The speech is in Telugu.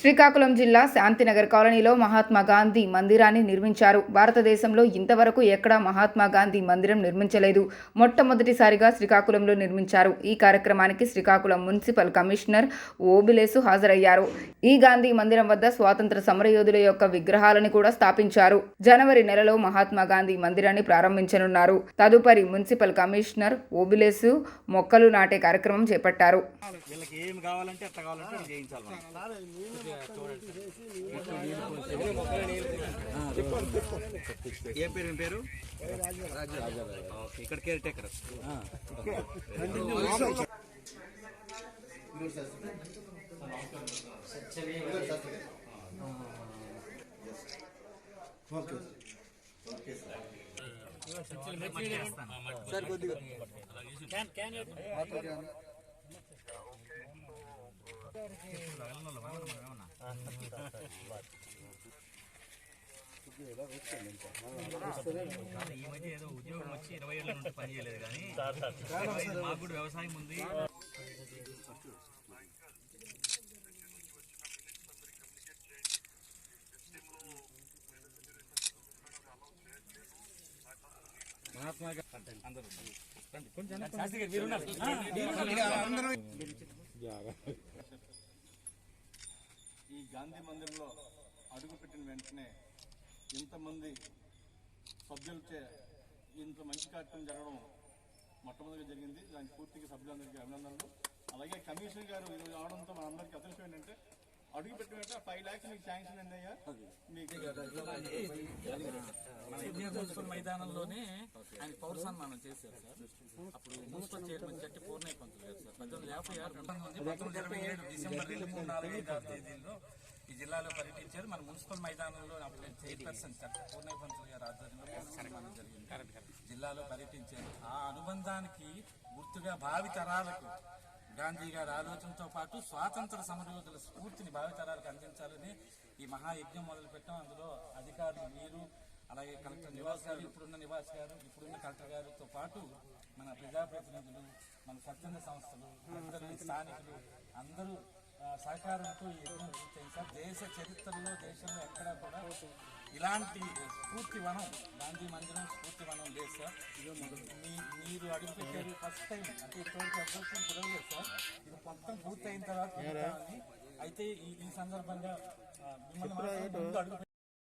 శ్రీకాకుళం జిల్లా శాంతినగర్ కాలనీలో మహాత్మా గాంధీ మందిరాన్ని నిర్మించారు. భారతదేశంలో ఇంతవరకు ఎక్కడా మహాత్మా గాంధీ మందిరం నిర్మించలేదు. మొట్టమొదటిసారిగా శ్రీకాకుళంలో నిర్మించారు. ఈ కార్యక్రమానికి శ్రీకాకుళం మున్సిపల్ కమిషనర్ ఓబిలేసు హాజరయ్యారు. ఈ గాంధీ మందిరం వద్ద స్వాతంత్ర సమరయోధుల యొక్క విగ్రహాలను కూడా స్థాపించారు. జనవరి నెలలో మహాత్మా గాంధీ మందిరాన్ని ప్రారంభించనున్నారు. తదుపరి మున్సిపల్ కమిషనర్ ఓబిలేసు మొక్కలు నాటే కార్యక్రమం చేపట్టారు. ఏం కావాలంటే ఎట్లా కావాలంటే అది చేయించాలి మనం. ఏం పేరు ఏం పేరు ఓకే, ఇక్కడ ఈ మధ్య ఏదో ఉద్యోగం వచ్చి ఇరవై ఏళ్ళ నుండి పని చేయలేదు కానీ మాకు కూడా వ్యవసాయం ఉంది మహాత్మా గాంధీ అందరూ అడుగు కొంచెం ఈ గాంధీ మందిరంలో వెంటనే ఇంతమంది సభ్యులచే ఇంత మంచి కార్యక్రమం జరగడం మొట్టమొదటిగా జరిగింది. దానికి పూర్తిగా సభ్యులందరికీ అభినందనలు. అలాగే కమిషనర్ గారు ఈరోజు రావడంతో మనందరికీ అదృష్టం ఏంటంటే అడుగు పెట్టిన వెంటనే ఫైవ్ ల్యాక్స్ మీకు శాంక్షన్ అయ్యా. మీకు మైదానంలోనే ఆయన పౌర సన్మానం చేశారు సార్. అప్పుడు మున్సిపల్ చైర్మన్ చెట్టి పూర్ణయ్య పంతులు గారు సార్. పద్దెనిమిది యాభై ఆరు పంతొమ్మిది పంతొమ్మిది ఇరవై ఏడు డిసెంబర్ రెండు మూడు నాలుగు ఐదు ఆరు తేదీల్లో ఈ జిల్లాలో పర్యటించారు. మన మున్సిపల్ మైదానంలో అప్పుడు చైర్పర్సన్ పూర్ణయ్య పంతులు గారు ఆధ్వర్యంలో జరిగింది. జిల్లాలో పర్యటించారు. ఆ అనుబంధానికి గుర్తుగా భావి తరాలకు గాంధీ గారి ఆలోచనతో పాటు స్వాతంత్ర సమరయోధుల స్ఫూర్తిని భావితరాలకు అందించాలని ఈ మహాయజ్ఞం మొదలుపెట్టాం. అందులో అధికారులు మీరు అలాగే కలెక్టర్ నివాస్ గారు ఇప్పుడున్న నివాస్ గారు ఇప్పుడున్న కలెక్టర్ గారితో పాటు మన ప్రజాప్రతినిధులు మన స్వచ్ఛంద సంస్థలు అందరూ స్థానికులు అందరూ సహకారంతో ఈ యజ్ఞం పూర్తయింది సార్ దేశ చరిత్రలో దేశంలో ఎక్కడా కూడా ఇలాంటి స్ఫూర్తి వనం గాంధీ మందిరం స్ఫూర్తి వనం లేదు సార్. మీ మీరు అడుగుపెట్టారు ఫస్ట్ టైం అంటే ఇప్పటివరకు అదృష్టం కుదరలేదు సార్. ఇది మొత్తం పూర్తయిన తర్వాత. అయితే ఈ సందర్భంగా మిమ్మల్ని అడుగు